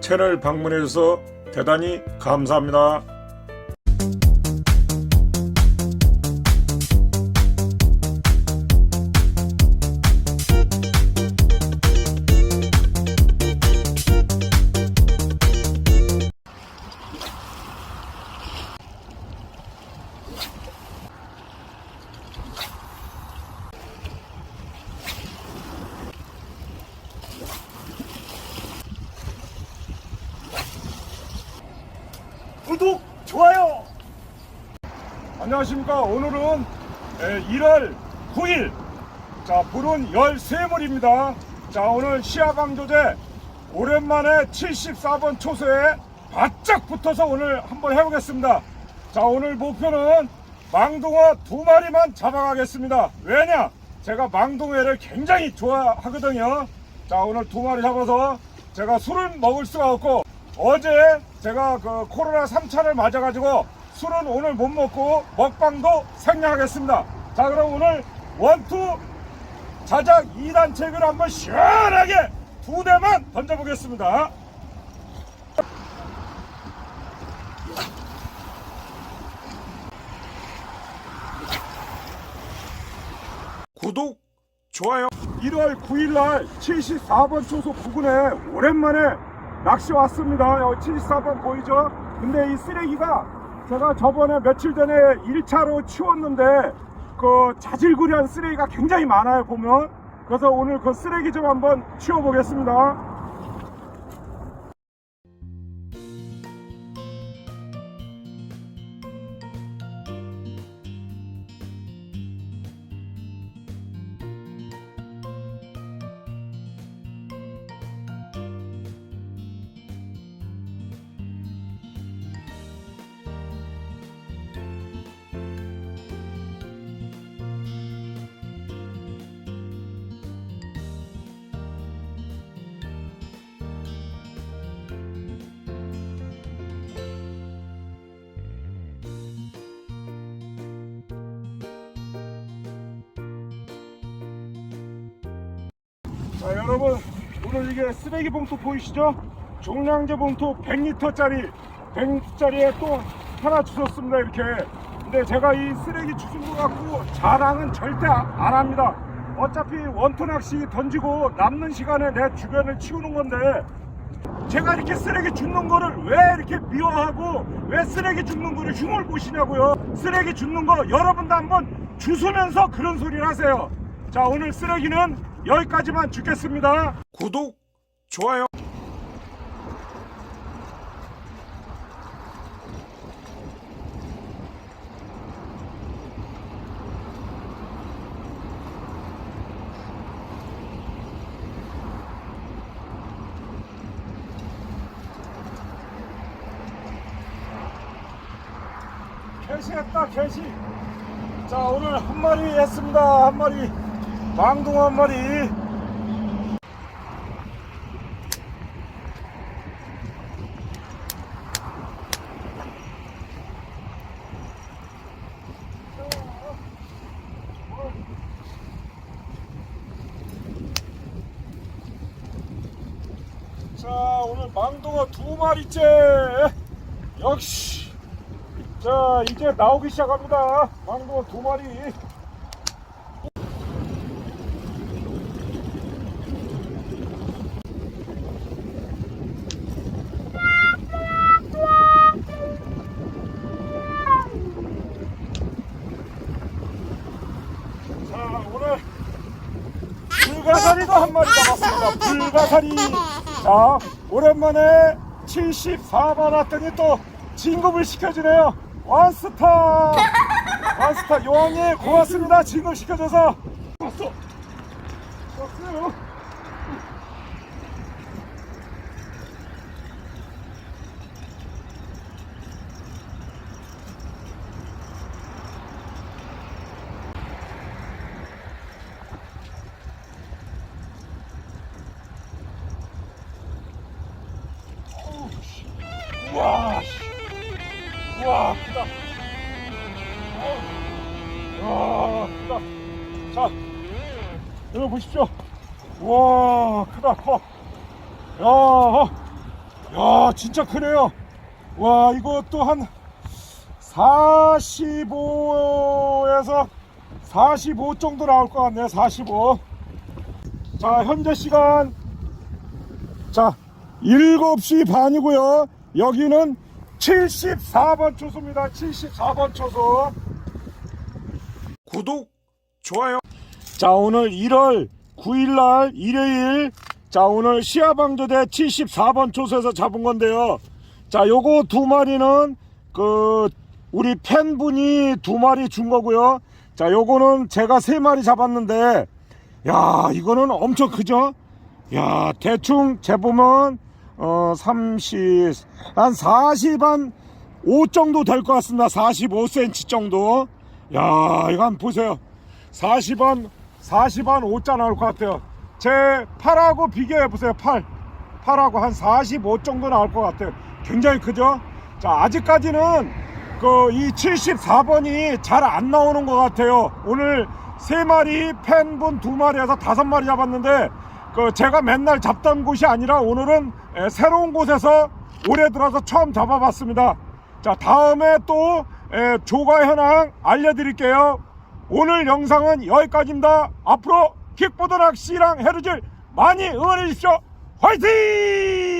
채널 방문해 주셔서 대단히 감사합니다. 구독, 좋아요. 안녕하십니까. 오늘은 1월 9일. 자, 불은 13물입니다. 자, 오늘 시야강조제 오랜만에 74번 초소에 바짝 붙어서 오늘 한번 해보겠습니다. 자, 오늘 목표는 망둥어 두 마리만 잡아가겠습니다. 왜냐? 제가 망둥어를 굉장히 좋아하거든요. 자, 오늘 두 마리 잡아서 제가 술을 먹을 수가 없고 어제 제가 그 코로나 3차를 맞아가지고 술은 오늘 못 먹고 먹방도 생략하겠습니다. 자, 그럼 오늘 원투 자작 2단 책을 한번 시원하게 두 대만 던져보겠습니다. 구독, 좋아요. 1월 9일 날 74번 초소 부근에 오랜만에 낚시 왔습니다. 여기 74번 보이죠? 근데 이 쓰레기가 제가 저번에 며칠 전에 1차로 치웠는데 그 자질구레한 쓰레기가 굉장히 많아요 보면 그래서 오늘 그 쓰레기 좀 한번 치워보겠습니다. 자 여러분 오늘 이게 쓰레기 봉투 보이시죠? 종량제 봉투 100리터짜리 100리터짜리에 또 하나 주셨습니다 이렇게. 근데 제가 이 쓰레기 주신 거 갖고 자랑은 절대 아- 안 합니다. 어차피 원투 낚시 던지고 남는 시간에 내 주변을 치우는 건데 제가 이렇게 쓰레기 줍는 거를 왜 이렇게 미워하고 왜 쓰레기 줍는 거를 흉을 보시냐고요? 쓰레기 줍는 거 여러분도 한번 주소면서 그런 소리를 하세요. 자 오늘 쓰레기는 여기까지만 죽겠습니다. 구독 좋아요. 개시했다 개시 자 오늘 한 마리 했습니다. 한 마리 망둥어 한 마리. 자 오늘 망둥어 두 마리째. 역시. 자 이제 나오기 시작합니다. 망둥어 두 마리 불가사리도 한 마리 잡았습니다. 불가사리. 자 오랜만에 74만 왔더니 또 진급을 시켜주네요. 원스타. 원스타 요원이 고맙습니다. 진급 시켜줘서. 왔어 왔어요 크다 자 여러분 보십시오. 우와 크다 커. 야, 어. 야 진짜 크네요. 와 이거 또한 45에서 45 정도 나올 것 같네요 45 자 현재 시간. 자 7시 반이고요. 여기는 74번 초소입니다. 74번 초소. 구독 좋아요. 자 오늘 1월 9일날 일요일 자 오늘 시아방조대 74번 초소에서 잡은 건데요. 자 요거 두 마리는 그 우리 팬분이 두 마리 준 거고요. 자 요거는 제가 세 마리 잡았는데 야 이거는 엄청 크죠? 야 대충 재보면 어 30, 한 40, 한 5 정도 될 것 같습니다. 45cm 정도. 야 이거 한번 보세요 40한 40한 5자 나올 것 같아요. 제 팔하고 비교해 보세요 팔. 팔하고 한 45 정도 나올 것 같아요. 굉장히 크죠? 자 아직까지는 그 이 74번이 잘 안 나오는 것 같아요. 오늘 세 마리 팬분 두 마리에서 다섯 마리 잡았는데 그 제가 맨날 잡던 곳이 아니라 오늘은 에, 새로운 곳에서 올해 들어서 처음 잡아봤습니다. 자 다음에 또 에, 조가 현황 알려드릴게요 오늘 영상은 여기까지입니다. 앞으로 킥보드 낚시랑 해루질 많이 응원해 주십시오. 화이팅